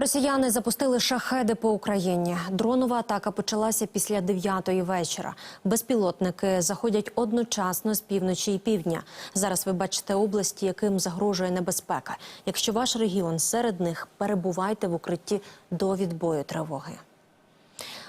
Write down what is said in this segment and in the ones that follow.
Росіяни запустили шахеди по Україні. Дронова атака почалася після 9-ї вечора. Безпілотники заходять одночасно з півночі і півдня. Зараз ви бачите області, яким загрожує небезпека. Якщо ваш регіон серед них, перебувайте в укритті до відбою тривоги.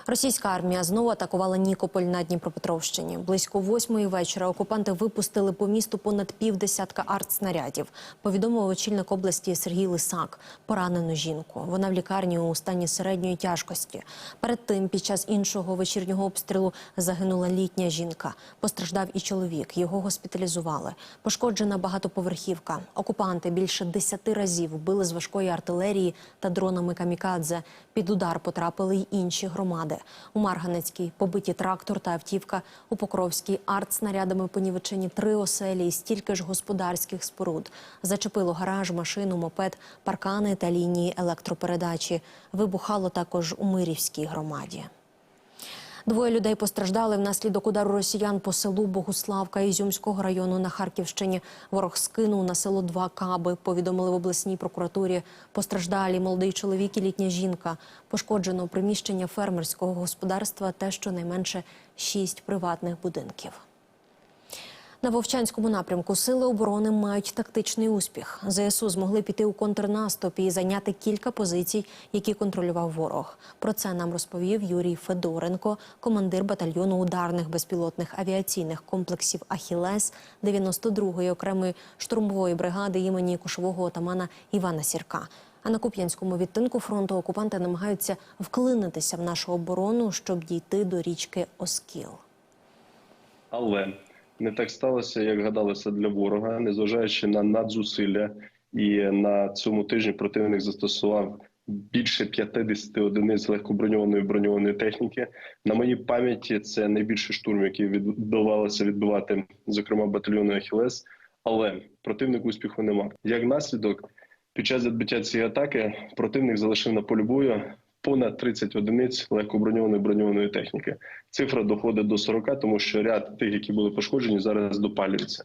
Російська армія знову атакувала Нікополь на Дніпропетровщині. Близько восьмої вечора окупанти випустили по місту понад півдесятка артснарядів. Повідомив очільник області Сергій Лисак. Поранену жінку. Вона в лікарні у стані середньої тяжкості. Перед тим, під час іншого вечірнього обстрілу загинула літня жінка. Постраждав і чоловік. Його госпіталізували. Пошкоджена багатоповерхівка. Окупанти більше десяти разів били з важкої артилерії та дронами камікадзе. Під удар потрапили й інші громади. У Марганецькій побиті трактор та автівка. У Покровській артснарядами понівечені три оселі і стільки ж господарських споруд. Зачепило гараж, машину, мопед, паркани та лінії електропередачі. Вибухало також у Мирівській громаді. Двоє людей постраждали внаслідок удару росіян по селу Богуславка Ізюмського району на Харківщині. Ворог скинув на село два каби. Повідомили в обласній прокуратурі. Постраждалі молодий чоловік і літня жінка. Пошкоджено приміщення фермерського господарства та щонайменше шість приватних будинків. На Вовчанському напрямку сили оборони мають тактичний успіх. ЗСУ змогли піти у контрнаступ і зайняти кілька позицій, які контролював ворог. Про це нам розповів Юрій Федоренко, командир батальйону ударних безпілотних авіаційних комплексів Ахілес 92-ї окремої штурмової бригади імені кошового отамана Івана Сірка. А на Куп'янському відтинку фронту окупанти намагаються вклинитися в нашу оборону, щоб дійти до річки Оскіл. Але не так сталося, як гадалося для ворога, незважаючи на надзусилля, і на цьому тижні противник застосував більше 50 одиниць легкоброньованої броньованої техніки. На моїй пам'яті це найбільший штурм, який відбувалося відбивати, зокрема батальйону Ахілес. Але противник успіху нема. Як наслідок, під час відбиття цієї атаки противник залишив на полі бою понад 30 одиниць легкоброньованої броньованої техніки. Цифра доходить до 40, тому що ряд тих, які були пошкоджені, зараз допалюється.